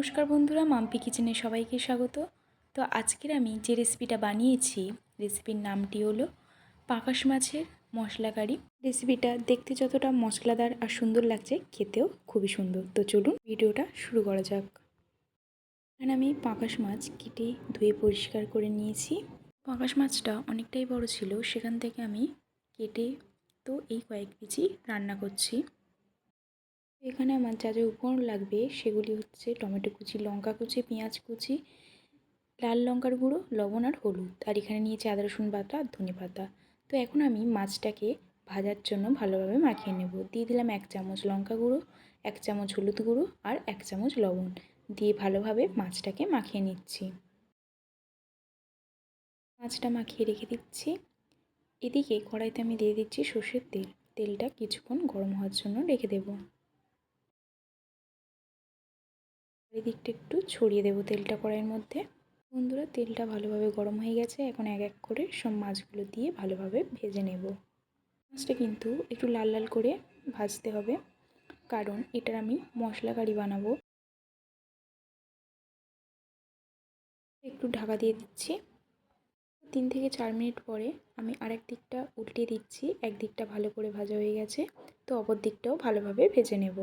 নমস্কার বন্ধুরা, মাম্পি কিচেনে সবাইকে স্বাগত। তো আজকের আমি যে রেসিপিটা বানিয়েছি রেসিপির নামটি হলো পাকাশ মাছের মশলা কারি। রেসিপিটা দেখতে যতটা মশলাদার আর সুন্দর লাগছে, খেতেও খুবই সুন্দর। তো চলুন ভিডিওটা শুরু করা যাক। এখানে আমি পাকাশ মাছ কেটে ধুয়ে পরিষ্কার করে নিয়েছি। পাকাশ মাছটা অনেকটাই বড় ছিল, সেখান থেকে আমি কেটে তো এই কয়েক কেজি রান্না করছি। এখানে আমার যা যা উপকরণ লাগবে সেগুলি হচ্ছে টমেটো কুচি, লঙ্কা কুচি, পেঁয়াজ কুচি, লাল লঙ্কার গুঁড়ো, লবণ আর হলুদ। আর এখানে নিয়েছি আদা, রসুন বাটা আর ধনে পাতা। তো এখন আমি মাছটাকে ভাজার জন্য ভালোভাবে মাখিয়ে নেব। দিয়ে দিলাম এক চামচ লঙ্কা গুঁড়ো, এক চামচ হলুদ গুঁড়ো আর এক চামচ লবণ। দিয়ে ভালোভাবে মাছটাকে মাখিয়ে নিচ্ছি। মাছটা মাখিয়ে রেখে দিচ্ছি। এদিকে কড়াইতে আমি দিয়ে দিচ্ছি সর্ষের তেল। তেলটা কিছুক্ষণ গরম হওয়ার জন্য রেখে দেবো। এদিকটা একটু ছড়িয়ে দেবো তেলটা কড়াইয়ের মধ্যে। বন্ধুরা, তেলটা ভালোভাবে গরম হয়ে গেছে। এখন এক এক করে সব মাছগুলো দিয়ে ভালোভাবে ভেজে নেব। মাছটা কিন্তু একটু লাল লাল করে ভাজতে হবে, কারণ এটার আমি মশলা কারি বানাবো। একটু ঢাকা দিয়ে দিচ্ছি। তিন থেকে চার মিনিট পরে আমি আরেক দিকটা উল্টে দিচ্ছি। একদিকটা ভালো করে ভাজা হয়ে গেছে, তো অপর দিকটাও ভালোভাবে ভেজে নেব।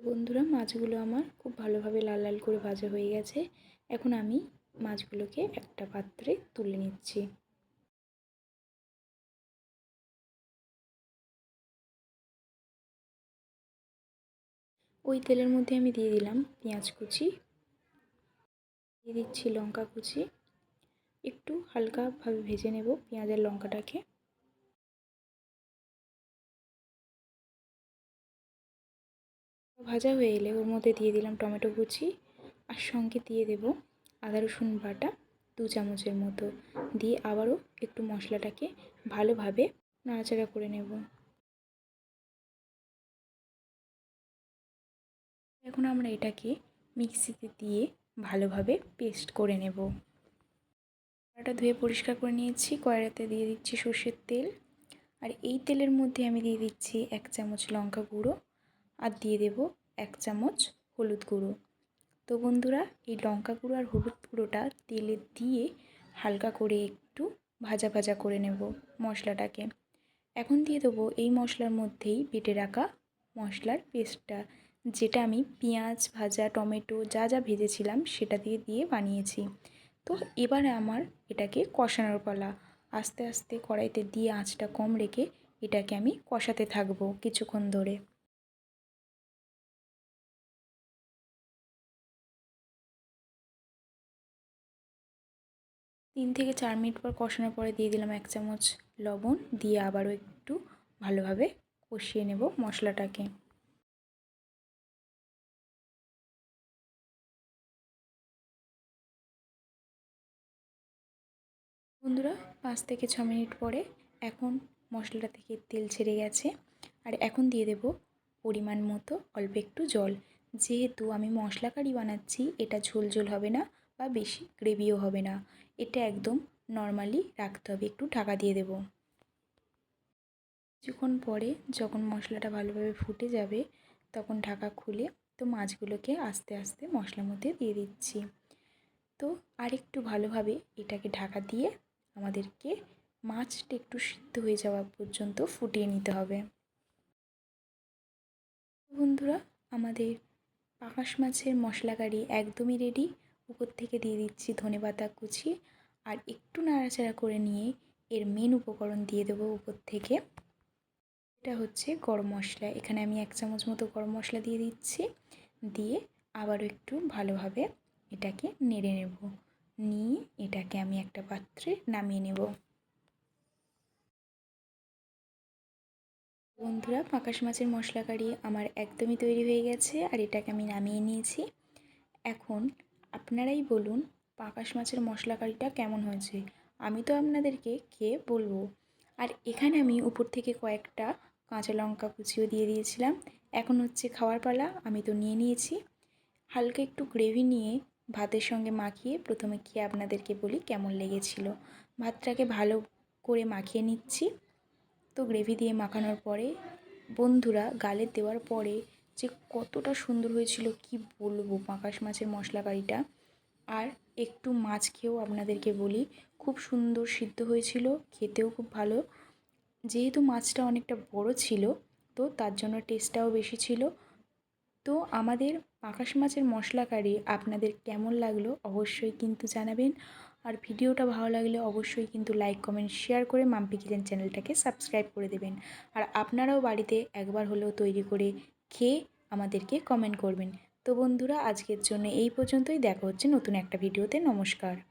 বন্ধুরা, মাছগুলো আমার খুব ভালোভাবে লাল লাল করে ভাজা হয়ে গেছে। এখন আমি মাছগুলোকে একটা পাত্রে তুলে নিচ্ছি। ওই তেলের মধ্যে আমি দিয়ে দিলাম পেঁয়াজ কুচি, দিয়ে দিচ্ছি লঙ্কা কুচি। একটু হালকাভাবে ভেজে নেব পেঁয়াজের লঙ্কাটাকে। ভাজা হয়ে এলে ওর মধ্যে দিয়ে দিলাম টমেটো কুচি আর সঙ্গে দিয়ে দেব আদা রসুন বাটা দু চামচের মতো। দিয়ে আবারও একটু মশলাটাকে ভালোভাবে নাড়াচাড়া করে নেব। এখন আমরা এটাকে মিক্সিতে দিয়ে ভালোভাবে পেস্ট করে নেব। কড়াটা ধুয়ে পরিষ্কার করে নিয়েছি, কড়াইতে দিয়ে দিচ্ছি সর্ষের তেল। আর এই তেলের মধ্যে আমি দিয়ে দিচ্ছি এক চামচ লঙ্কা গুঁড়ো। আর দিয়ে দেব এক চামচ হলুদ গুঁড়ো। তো বন্ধুরা, এই লঙ্কা গুঁড়ো আর হলুদ গুঁড়োটা তেলে দিয়ে হালকা করে একটু ভাজা ভাজা করে নেব মশলাটাকে। এখন দিয়ে দেবো এই মশলার মধ্যেই বেটে রাখা মশলার পেস্টটা, যেটা আমি পেঁয়াজ, ভাজা, টমেটো, যা যা ভেজেছিলাম সেটা দিয়ে দিয়ে বানিয়েছি। তো এবারে আমার এটাকে কষানোর পালা। আস্তে আস্তে কড়াইতে দিয়ে আঁচটা কম রেখে এটাকে আমি কষাতে থাকব কিছুক্ষণ ধরে। তিন থেকে চার মিনিট পর কষানোর পরে দিয়ে দিলাম এক চামচ লবণ, দিয়ে আবারও একটু ভালোভাবে কষিয়ে নেব মশলাটাকে। বন্ধুরা, পাঁচ থেকে ছ মিনিট পরে এখন মশলাটা থেকে তেল ছেড়ে গেছে। আর এখন দিয়ে দেব পরিমাণ মতো অল্প একটু জল। যেহেতু আমি মশলা কারি বানাচ্ছি, এটা ঝোল ঝোল হবে না। বা বেশি গ্রেভিও হবে না। এটা একদম নর্মালি রাখতে হবে। একটু ঢাকা দিয়ে দেব। কিছুক্ষণ পরে যখন মশলাটা ভালোভাবে ফুটে যাবে, তখন ঢাকা খুলে তো মাছগুলোকে আস্তে আস্তে মশলার মধ্যে দিয়ে দিচ্ছি। তো আরেকটু ভালোভাবে এটাকে ঢাকা দিয়ে আমাদেরকে মাছটা একটু সিদ্ধ হয়ে যাওয়া পর্যন্ত ফুটিয়ে নিতে হবে। বন্ধুরা, আমাদের পাকাশ মাছের মশলা কারি একদমই রেডি উপর থেকে দিয়ে দিচ্ছি ধনে পাতা কুচি আর একটু নাড়াচাড়া করে নিয়ে এর মেন উপকরণ দিয়ে দেবো উপর থেকে। এটা হচ্ছে গরম মশলা। এখানে আমি এক চামচ মতো গরম মশলা দিয়ে দিচ্ছি। দিয়ে আবারও একটু ভালোভাবে এটাকে নেড়ে নেব। নিয়ে এটাকে আমি একটা পাত্রে নামিয়ে নেব। বন্ধুরা, পাকাশ মাছের মশলা কারি আমার একদমই তৈরি হয়ে গেছে আর এটাকে আমি নামিয়ে নিয়েছি। এখন আপনারাই বলুন পাকাশ মাছের মশলা কারিটা কেমন হয়েছে। আমি তো আপনাদেরকে খেয়ে বলব। আর এখানে আমি উপর থেকে কয়েকটা কাঁচা লঙ্কা কুচিও দিয়ে দিয়েছিলাম। এখন হচ্ছে খাওয়ার পালা, আমি তো নিয়ে নিয়েছি। হালকা একটু গ্রেভি নিয়ে ভাতের সঙ্গে মাখিয়ে প্রথমে খেয়ে আপনাদেরকে বলি কেমন লেগেছিল। ভাতটাকে ভালো করে মাখিয়ে নিচ্ছি। তো গ্রেভি দিয়ে মাখানোর পরে বন্ধুরা গালে দেওয়ার পরে যে কতটা সুন্দর হয়েছিল, কি বলব? পাঁকাশ মাছের মশলা কারিটা আর একটু মাছ খেয়েও আপনাদেরকে বলি, খুব সুন্দর সিদ্ধ হয়েছিল, খেতেও খুব ভালো। যেহেতু মাছটা অনেকটা বড় ছিল, তো তার জন্য টেস্টটাও বেশি ছিল। তো আমাদের পাকাশ মাছের মশলা কারি আপনাদের কেমন লাগল অবশ্যই কিন্তু জানাবেন। আর ভিডিওটা ভালো লাগলে অবশ্যই কিন্তু লাইক কমেন্ট শেয়ার করে মাম্পি কিচেন চ্যানেলটাকে সাবস্ক্রাইব করে দেবেন। আর আপনারাও বাড়িতে একবার হলেও তৈরি করে খেয়ে আমাদেরকে কমেন্ট করবেন। তো বন্ধুরা, আজকের জন্য এই পর্যন্তই। দেখা হচ্ছে নতুন একটা ভিডিওতে। নমস্কার।